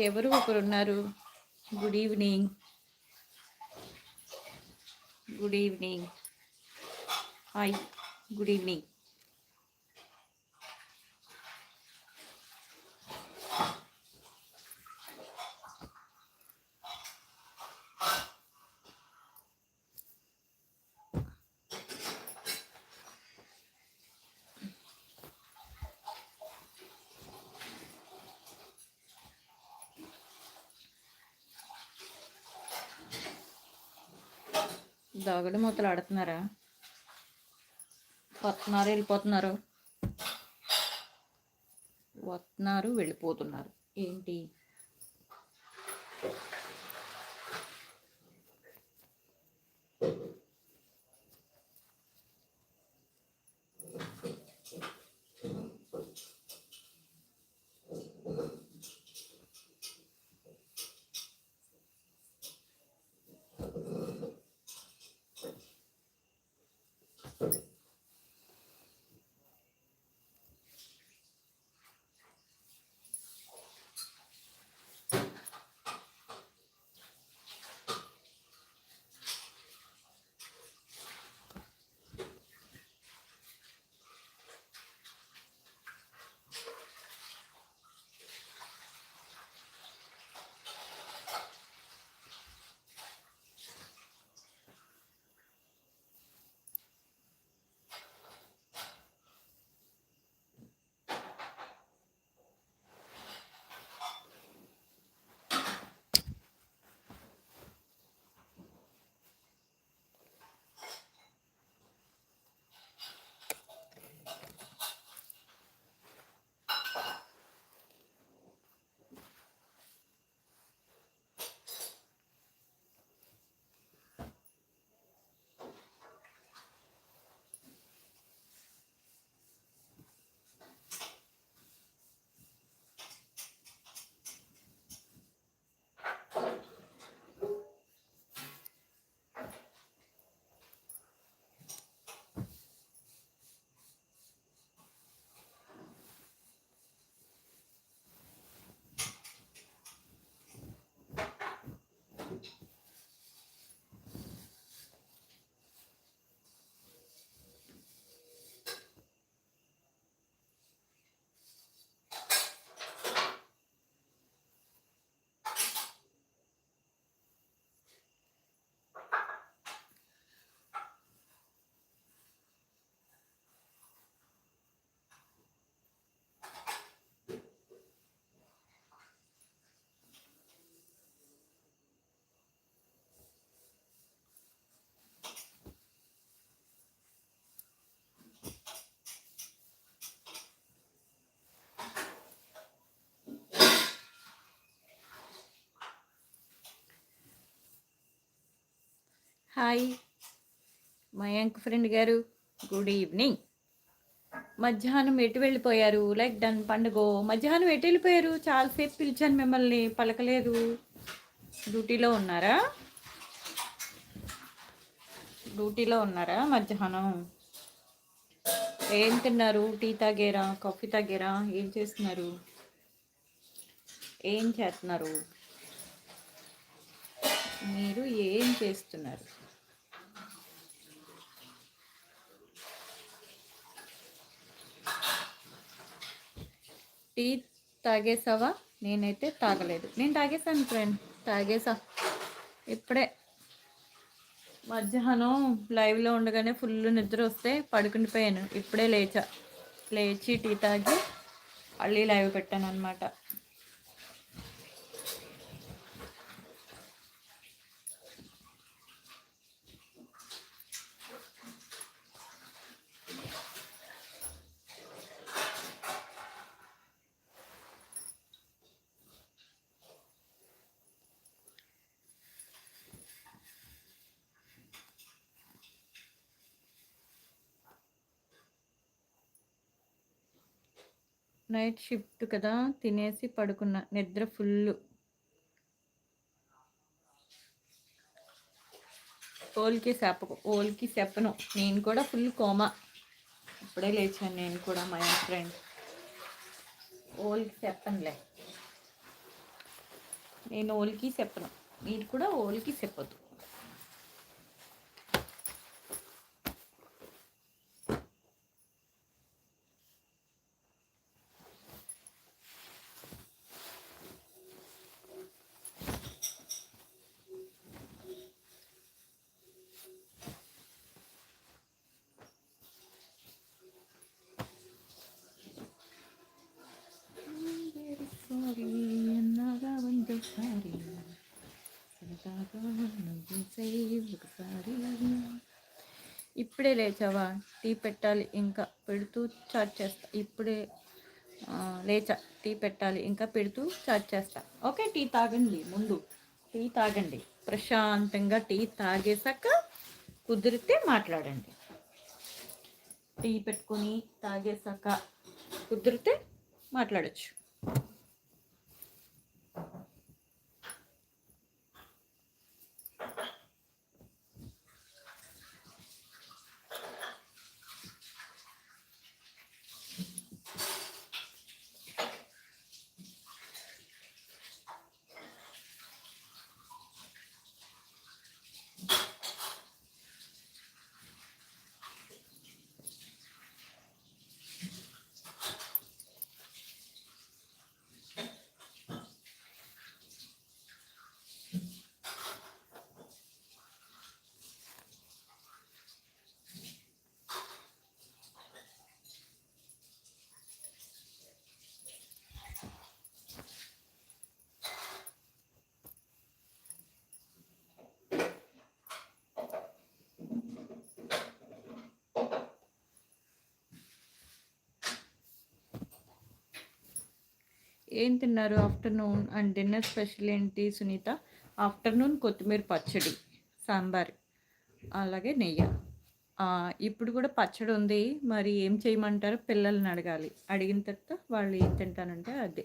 ఎవరు ఒకరు ఉన్నారు good evening good evening hi good evening దాగుడు మూతలు ఆడుతున్నారా? వస్తున్నారు వెళ్ళిపోతున్నారు. వస్తున్నారు వెళ్ళిపోతున్నారు. ఏంటి? హాయ్. మయాంక్ ఫ్రెండ్ గారు గుడ్ ఈవినింగ్. మధ్యాహ్నం ఎటు వెళ్ళిపోయారు? లైక్ డన్ పండుగ. మధ్యాహ్నం ఎటు వెళ్ళిపోయారు? చాలాసేపు పిలిచాను మిమ్మల్ని. పలకలేదు. డ్యూటీలో ఉన్నారా? డ్యూటీలో ఉన్నారా మధ్యాహ్నం? ఏం తిన్నారు? టీ తాగారా? కాఫీ తాగారా? ఏం చేస్తున్నారు? ఏం చేస్తున్నారు? మీరు ఏం చేస్తున్నారు? టీ తాగేసావా? నేనైతే తాగలేదు. నేను తాగేసాను ఫ్రెండ్ తాగేసా. ఇప్పుడే. మధ్యాహ్నం లైవ్లో ఉండగానే ఫుల్ నిద్ర వస్తే పడుకునిపోయాను ఇప్పుడే లేచా. లేచి టీ తాగి మళ్ళీ లైవ్ పెట్టాను అనమాట నైట్ షిఫ్ట్ కదా తినేసి పడుకున్న. నిద్ర ఫుల్ ఓల్కి చెప్పకు ఓల్కి చెప్పను నేను కూడా ఫుల్ కోమా. ఇప్పుడే లేచాను నేను కూడా మా ఫ్రెండ్. ఓల్కి చెప్పనులే నేను ఓల్కి చెప్పను మీరు కూడా ఓల్కి చెప్పొద్దు సరదాగా ఒకసారి ఇప్పుడే లేచావా? టీ పెట్టాలి ఇంకా పెడుతూ చాట్ చేస్తా. ఇప్పుడే లేచా. టీ పెట్టాలి ఇంకా పెడుతూ చాట్ చేస్తా. ఓకే టీ తాగండి. ముందు టీ తాగండి. ప్రశాంతంగా టీ తాగేసాక కుదిరితే మాట్లాడండి. టీ పెట్టుకొని తాగేసాక కుదిరితే మాట్లాడచ్చు. ఏం తిన్నారు ఆఫ్టర్నూన్? అండ్ డిన్నర్ స్పెషల్ ఏంటి సునీత? ఆఫ్టర్నూన్ కొత్తిమీర పచ్చడి సాంబార్ అలాగే నెయ్యి. ఇప్పుడు కూడా పచ్చడి ఉంది మరి ఏం చేయమంటారు? పిల్లల్ని అడగాలి. అడిగిన తర్వాత వాళ్ళు ఏం తింటానంటే అదే.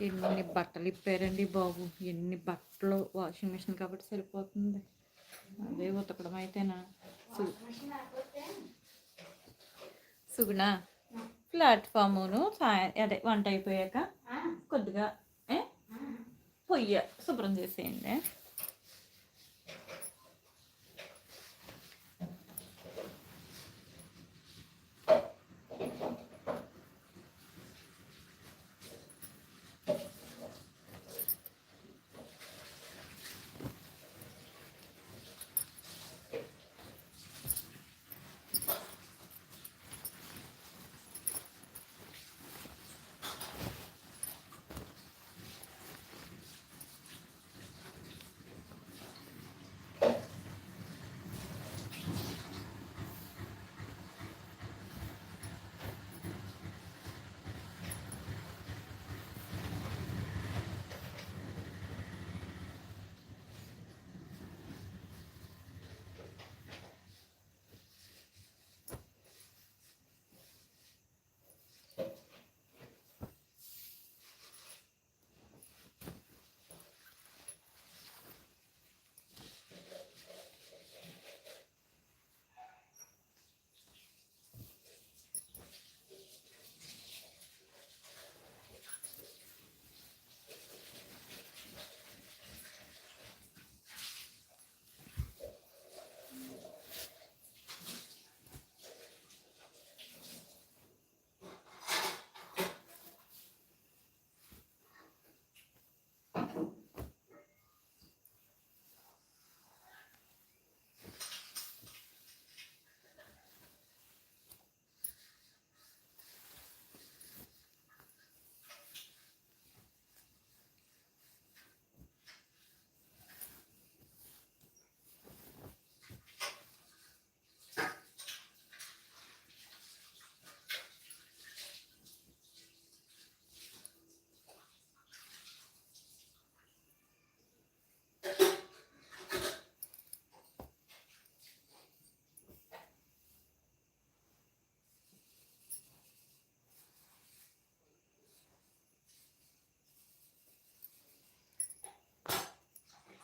ఎన్ని బట్టలు ఇప్పారండి బాబు? ఎన్ని బట్టలు వాషింగ్ మిషన్ కాబట్టి సరిపోతుంది. అదే ఉతకడం అయితేనా? సు- సుగుణ ప్లాట్ఫామును సాయం అదే వంట అయిపోయాక కొద్దిగా ఏ? పొయ్య శుభ్రం చేసేయండి.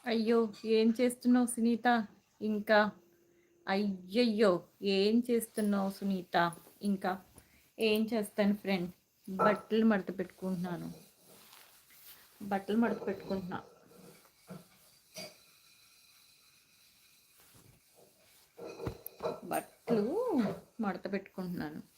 అయ్యో ఏం చేస్తున్నావు సునీత? ఇంకా అయ్యయ్యో ఏం చేస్తున్నావు సునీత? ఇంకా ఏం చేస్తాను ఫ్రెండ్ బట్టలు మడత పెట్టుకుంటున్నాను. బట్టలు మడత పెట్టుకుంటున్నా. బట్టలు మడత పెట్టుకుంటున్నాను.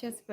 చేసి పెడతాను.